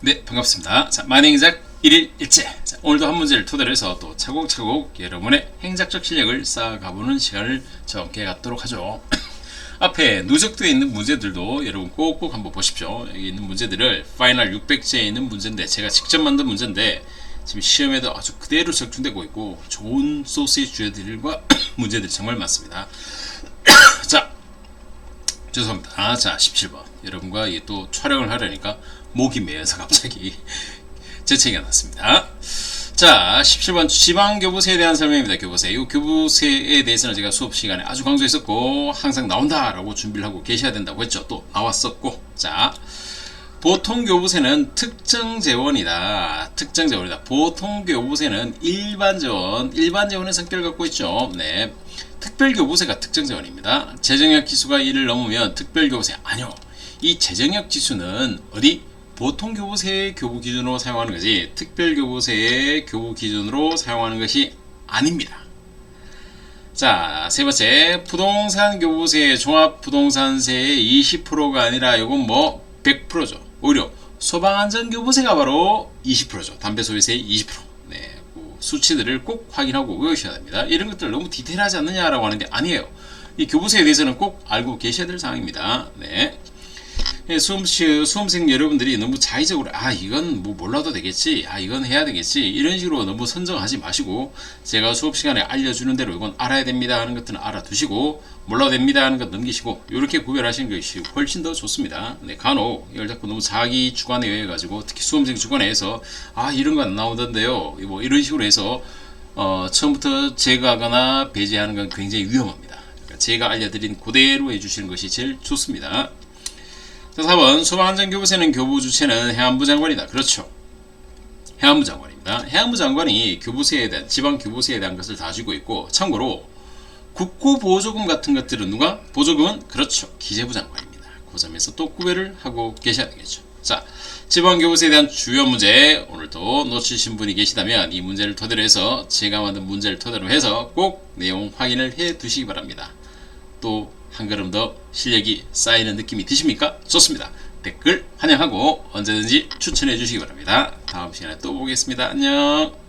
네, 반갑습니다. 자, 만행작 1일 1제. 자, 오늘도 한 문제를 토대로 해서 또 차곡차곡 여러분의 행작적 실력을 쌓아가보는 시간을 함께 갖도록 하죠. 앞에 누적되어 있는 문제들도 여러분 꼭꼭 한번 보십시오. 여기 있는 문제들을 파이널 600제에 있는 문제인데 제가 직접 만든 문제인데 지금 시험에도 아주 그대로 적중되고 있고 좋은 소스의 주제들과 문제들이 정말 많습니다. 자, 죄송합니다. 자, 17번. 여러분과 이또 촬영을 하려니까 목이 메어서 갑자기 재채기가 났습니다. 자, 17번 지방교부세에 대한 설명입니다. 교부세. 이 교부세에 대해서는 제가 수업 시간에 아주 강조했었고, 항상 나온다라고 준비를 하고 계셔야 된다고 했죠. 또 나왔었고. 자, 보통 교부세는 특정 재원이다. 특정 재원이다. 보통 교부세는 일반 재원, 일반 재원의 성격을 갖고 있죠. 네. 특별 교부세가 특정 재원입니다. 재정력 지수가 1을 넘으면 특별 교부세 아니요. 이 재정력 지수는 어디 보통 교부세의 교부 기준으로 사용하는 것이 특별 교부세의 교부 기준으로 사용하는 것이 아닙니다. 자, 세 번째, 부동산 교부세, 종합 부동산세의 20%가 아니라 이건 뭐 100%죠. 오히려 소방 안전 교부세가 바로 20%죠. 담배소유세 20%. 네, 그 수치들을 꼭 확인하고 외우셔야 됩니다. 이런 것들 너무 디테일하지 않느냐라고 하는데 아니에요. 이 교부세에 대해서는 꼭 알고 계셔야 될 사항입니다. 네. 예, 수험 시 수험생 여러분들이 너무 자의적으로 아 이건 뭐 몰라도 되겠지 아 이건 해야 되겠지 이런 식으로 너무 선정하지 마시고 제가 수업 시간에 알려주는 대로 이건 알아야 됩니다 하는 것들은 알아두시고 몰라도 됩니다 하는 것 넘기시고 이렇게 구별하시는 것이 훨씬 더 좋습니다. 네, 간혹 이걸 자꾸 너무 자기 주관에 의해 가지고 특히 수험생 주관에 해서 아 이런 거 안 나오던데요 뭐 이런 식으로 해서 어, 처음부터 제거하거나 배제하는 건 굉장히 위험합니다. 그러니까 제가 알려드린 그대로 해주시는 것이 제일 좋습니다. 자, 4번 소방안전교부 세는 교부 주체는 해안부 장관이다. 그렇죠. 해안부 장관입니다. 해안부 장관이 교부세에 대한 지방 교부세에 대한 것을 다 쥐고 있고 참고로 국고 보조금 같은 것들은 누가 보조금은 그렇죠. 기재부 장관입니다. 그 점에서 또 구별을 하고 계셔야 되겠죠. 자, 지방 교부세에 대한 주요 문제 오늘도 놓치신 분이 계시다면 이 문제를 토대로 해서 제가 만든 문제를 토대로 해서 꼭 내용 확인을 해 두시기 바랍니다. 또 한 걸음 더 실력이 쌓이는 느낌이 드십니까? 좋습니다. 댓글 환영하고 언제든지 추천해 주시기 바랍니다. 다음 시간에 또 보겠습니다. 안녕.